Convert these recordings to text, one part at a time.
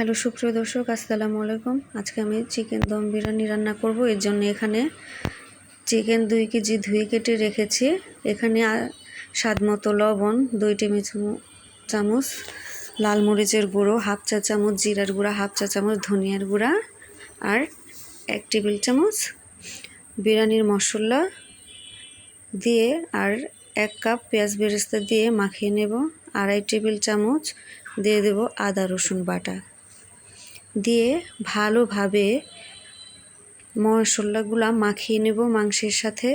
Hello, সুপ্রিয় দর্শক, আসসালামু আলাইকুম। আজকে আমি চিকেন দম বিরিয়ানি রান্না করব। এর জন্য এখানে চিকেন দুই কেজি ধুয়ে কেটে রেখেছি। এখানে স্বাদ মতো লবণ, দুই টেবিল চামচ- লাল মরিচের গুঁড়ো, হাফ চা চামচ জিরার গুঁড়া, হাফ চা চামচ ধনিয়ার গুঁড়া আর এক টেবিল চামচ বিরিয়ানির মশলা দিয়ে আর এক কাপ পেঁয়াজ বেরেস্তা দিয়ে মাখিয়ে নেব। আড়াই টেবিল চামচ দিয়ে দেব আদা রসুন বাটা। দিয়ে ভালোভাবে মশলাগুলা মাখিয়ে নেব মাংসের সাথে।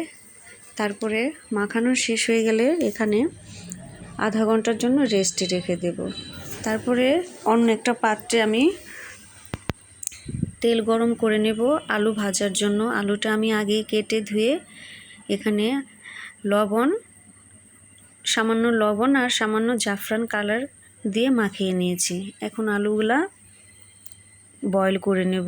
তারপরে মাখানো শেষ হয়ে গেলে এখানে আধা ঘণ্টার জন্য রেস্টে রেখে দেব। তারপরে অন্য একটা পাত্রে আমি তেল গরম করে নেব আলু ভাজার জন্য। আলুটা আমি আগে কেটে ধুয়ে এখানে লবণ, সামান্য লবণ আর সামান্য জাফরান কালার দিয়ে মাখিয়ে নিয়েছি। এখন আলুগুলা বয়েল করে নেব।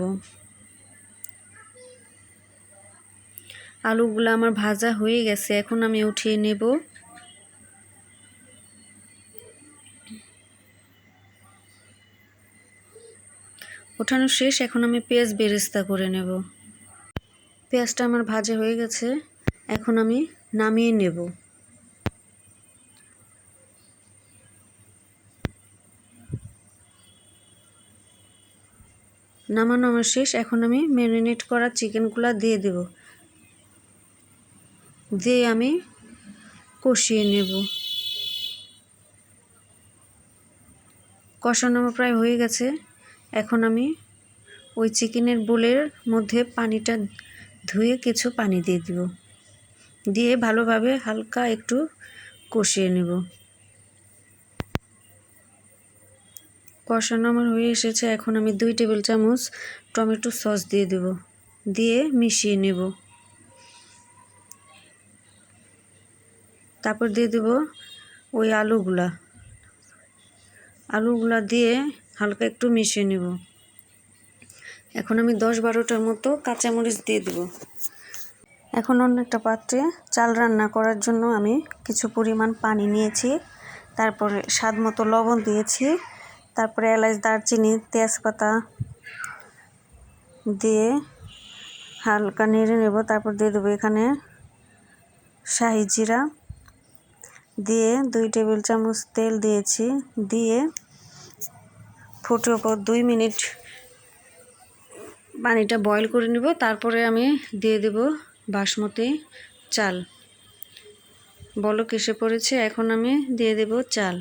আলুগুলো আমার ভাজা হয়ে গেছে, এখন আমি উঠিয়ে নেব। ওঠানো শেষ, এখন আমি পেঁয়াজ বেরেস্তা করে নেব। পেঁয়াজটা আমার ভাজা হয়ে গেছে, এখন আমি নামিয়ে নেব। নামানো আমার শেষ। এখন আমি ম্যারিনেট করা চিকেনগুলো দিয়ে দেব। দিয়ে আমি কষিয়ে নেব। কষানো প্রায় হয়ে গেছে। এখন আমি ওই চিকেনের বোলের মধ্যে পানিটা ধুয়ে কিছু পানি দিয়ে দিব। দিয়ে ভালোভাবে হালকা একটু কষিয়ে নেব। কষানো আমার হয়ে এসেছে, এখন আমি দুই টেবিল চামচ টমেটো সস দিয়ে দেব, দিয়ে মিশিয়ে নেব। তারপর দিয়ে দেব ওই আলুগুলা। আলুগুলা দিয়ে হালকা একটু মিশিয়ে নেব। এখন আমি দশ বারোটার মতো কাঁচামরিচ দিয়ে দেব। এখন অন্য একটা পাত্রে চাল রান্না করার জন্য আমি কিছু পরিমাণ পানি নিয়েছি, তারপরে স্বাদ মতো লবণ দিয়েছি তারপরে এলাচ, দারচিনি, তেজপাতা দিয়ে হালকা নেড়ে নেব। তারপর দিয়ে দেবো এখানে শাহি জিরা। দিয়ে দুই টেবিল চামচ তেল দিয়েছি। দিয়ে ফুটে পর দুই মিনিট পানিটা বয়ল করে নেব। তারপরে আমি দিয়ে দেব বাসমতি চাল। বলো কেসে পড়েছে। এখন আমি দিয়ে দেব চাল।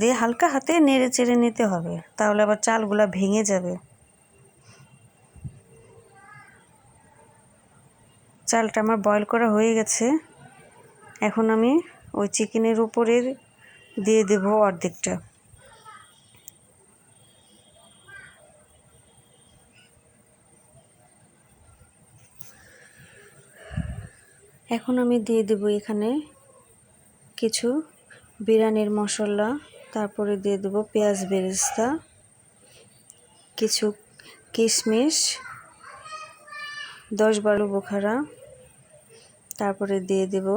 দিয়ে হালকা হাতে নেড়ে চেড়ে নিতে হবে। তাহলে আবার চালগুলা ভেঙে যাবে। চালটা আমার বয়ল করা হয়ে গেছে। এখন আমি ওই চিকেনের উপরে দিয়ে দেব অর্ধেকটা। এখন আমি দিয়ে দেব এখানে কিছু বিরিয়ানির মশলা। তারপরে দিয়ে দেব পেঁয়াজ বেরেস্তা, কিছু কিশমিশ, দশ বারো বোখারা, তারপরে দিয়ে দেব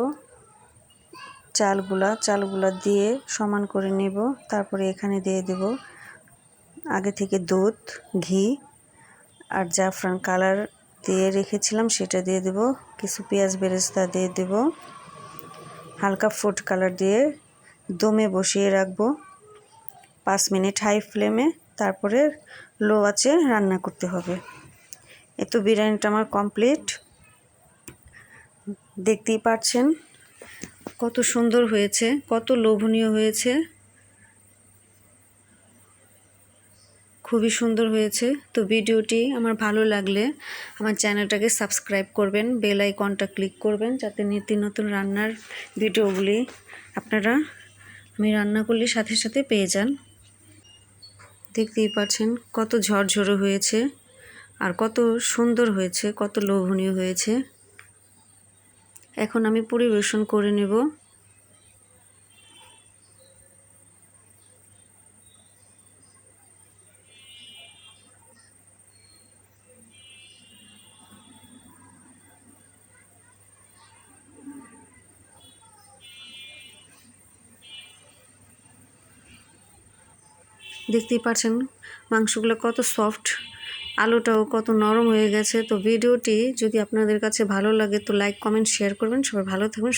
চালগুলা চালগুলা দিয়ে সমান করে নেব। তারপরে এখানে দিয়ে দেব আগে থেকে দুধ, ঘি আর জাফরান কালার দিয়ে রেখেছিলাম সেটা দিয়ে দেব। কিছু পেঁয়াজ বেরেস্তা দিয়ে দেব। হালকা ফুড কালার দিয়ে দমে বসিয়ে রাখব। পাঁচ মিনিট হাই ফ্লেমে তারপরে লো আছে রান্না করতে হবে। এ তো বিরিয়ানিটা আমার কমপ্লিট। দেখতেই পাচ্ছেন কত সুন্দর হয়েছে, কত লোভনীয় হয়েছে। খুবই সুন্দর হয়েছে। তো ভিডিওটি আমার ভালো লাগলে আমার চ্যানেলটাকে সাবস্ক্রাইব করবেন, বেল আইকনটা ক্লিক করবেন, যাতে নিত্য নতুন রান্নার ভিডিওগুলি আপনারা আমি রান্না করলে সাথে সাথে পেয়ে যান। দেখতেই পাচ্ছেন কত ঝরঝরে হয়েছে আর কত সুন্দর হয়েছে, কত লোভনীয় হয়েছে। এখন আমি পরিবেশন করে নেব। দেখতেই পাচ্ছেন মাংসগুলো কত সফট আলুটাও কত নরম হয়ে গেছে। তো ভিডিওটি যদি আপনাদের কাছে ভালো লাগে, তো লাইক কমেন্ট শেয়ার করবেন। সবাই ভালো থাকবেন